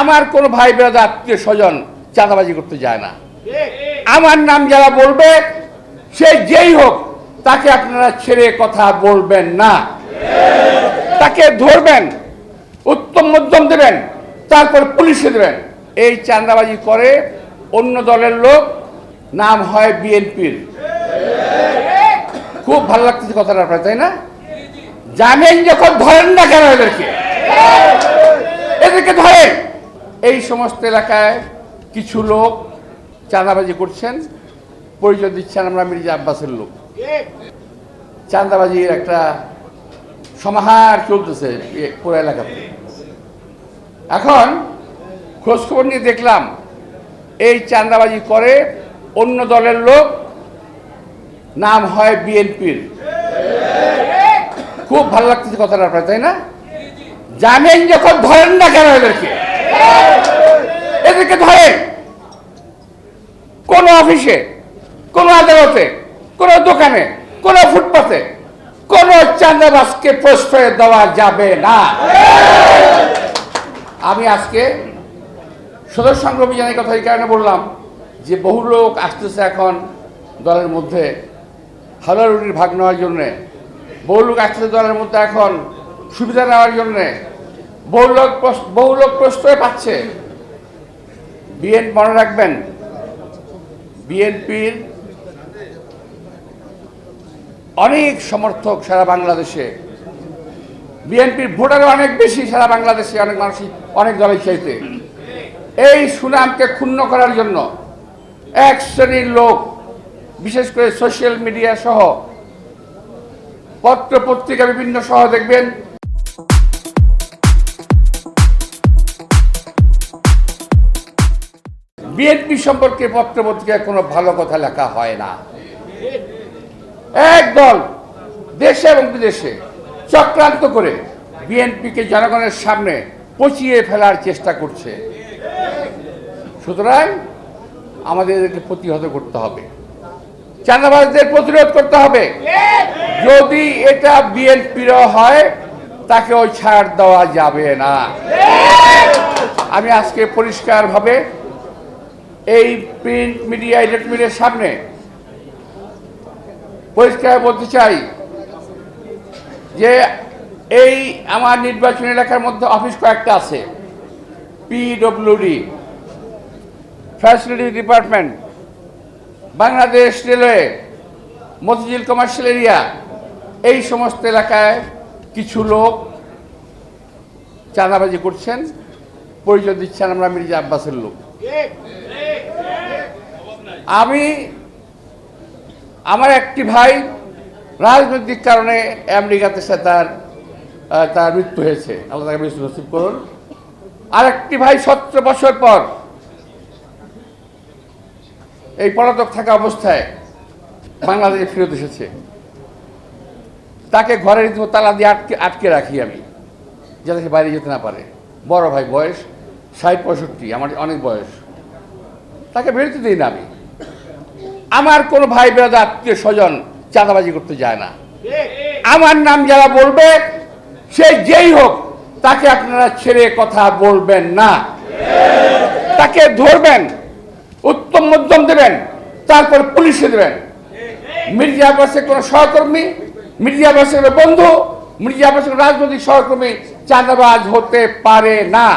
আমার কোনো ভাই বেড়াদা আত্মীয় স্বজন চাঁদাবাজি করতে যায় না। আমার নাম যারা বলবে, সে যেই হোক, তাকে আপনারা ছেড়ে কথা বলবেন না। তাকে ধরবেন, উত্তম মধ্যম দেবেন, তারপর পুলিশে দেবেন। এই চাঁদাবাজি করে অন্য দলের লোক, নাম হয় বিএনপির। খুব ভালো লাগতেছে কথাটা আপনার, তাই না? জানেন যখন ধরেন না কেন এদেরকে? এদেরকে ধরেন। এই সমস্ত এলাকায় কিছু লোক চাঁদাবাজি করছেন, পরিচয় দিচ্ছেন আমরা মির্জা আব্বাসের লোক। চাঁদাবাজির একটা সমাহার চলতেছে পুরো এলাকাতে। এখন খোঁজখবর নিয়ে দেখলাম, এই চাঁদাবাজি করে অন্য দলের লোক, নাম হয় বিএনপির। খুব ভালো লাগতেছে কথাটা আপনার, তাই না? জানেন যখন ধরেন না কেন এদেরকে ধরেন কোন অফিসে, কোন আদালতে, কোন দোকানে, কোন ফুটপাতে, কোন চাঁদাবাসকে প্রশ্রয় দেওয়া যাবে না। আমি আজকে সদস্য সংঘ অভিযানের কথা এই কারণে বললাম যে বহু লোক আসতেছে এখন দলের মধ্যে হাজারুটির ভাগ নেওয়ার জন্যে। বহু লোক আসতেছে দলের মধ্যে এখন সুবিধা নেওয়ার জন্যে। বহু লোক বহু লোক প্রশ্রয় পাচ্ছে। বিএন মনে রাখবেন বিএনপির অনেক সমর্থক সারা বাংলাদেশে। বিএনপির ভোটার অনেক বেশি সারা বাংলাদেশে, অনেক মানুষই অনেক দলের চাইতে এই সুনামকে ক্ষুণ্ণ করার জন্য এক শ্রেণির লোক, বিশেষ করে সোশ্যাল মিডিয়া সহ, পত্র পত্রিকা বিভিন্ন সহ দেখবেন বিএনপি সম্পর্কে পত্র পত্রিকায় কোনো ভালো কথা লেখা হয় না। একদল দেশে এবং বিদেশে চক্রান্ত করে বিএনপিকে জনগণের সামনে পচিয়ে ফেলার চেষ্টা করছে। সুতরাং আমাদের এদেরকে প্রতিহত করতে হবে। চাঁদাবাজদের প্রতিরোধ করতে হবে। যদি এটা বিএনপির হয় তাকে ওই ছাড় দেওয়া যাবে না। আমি আজকে পরিষ্কারভাবে এই প্রিন্ট মিডিয়া ইলেকট্রিক মিডিয়ার সামনে। পরিষ্কার বলতে চাই যে এই আমার নির্বাচনী এলাকার মধ্যে অফিস কয়েকটা আছে। PWD facility department Bangladesh railway, Motijheel commercial area এই সমস্ত এলাকায় কিছু লোক চাঁদাবাজি করছেন, পরিচয় দিচ্ছেন আমরা মির্জা আব্বাসের লোক। আমি আমার একটি ভাই রাজনৈতিক কারণে আমেরিকাতে সে তার তার মৃত্যু হয়েছে। আল্লাহ তাকে মৃত্যু নসিব করুন। আর একটি ভাই সতেরো বছর পর এই পলাতক থাকা অবস্থায় বাংলাদেশে ফেরত এসেছে। তাকে ঘরে রীতিমতো তালা দিয়ে আটকে আটকে রাখি আমি, যাতে সে বাইরে যেতে না পারে। বড় ভাই বয়স ষাট পঁয়ষট্টি, আমার অনেক বয়স। তাকে বেরোতে দিই না আমি। আমার কোনো ভাই বেড়াদা আত্মীয় স্বজন চাঁদাবাজি করতে যায় না। আমার নাম যারা বলবে, সে যেই হোক, তাকে আপনারা ছেড়ে কথা বলবেন না। তাকে ধরবেন, উত্তম মধ্যম দেবেন, তারপর পুলিশে দেবেন। মির্জা আব্বাসের কোনো সহকর্মী, মির্জা আব্বাসের বন্ধু, মির্জা আব্বাসের রাজনৈতিক সহকর্মী চাঁদাবাজ হতে পারে না।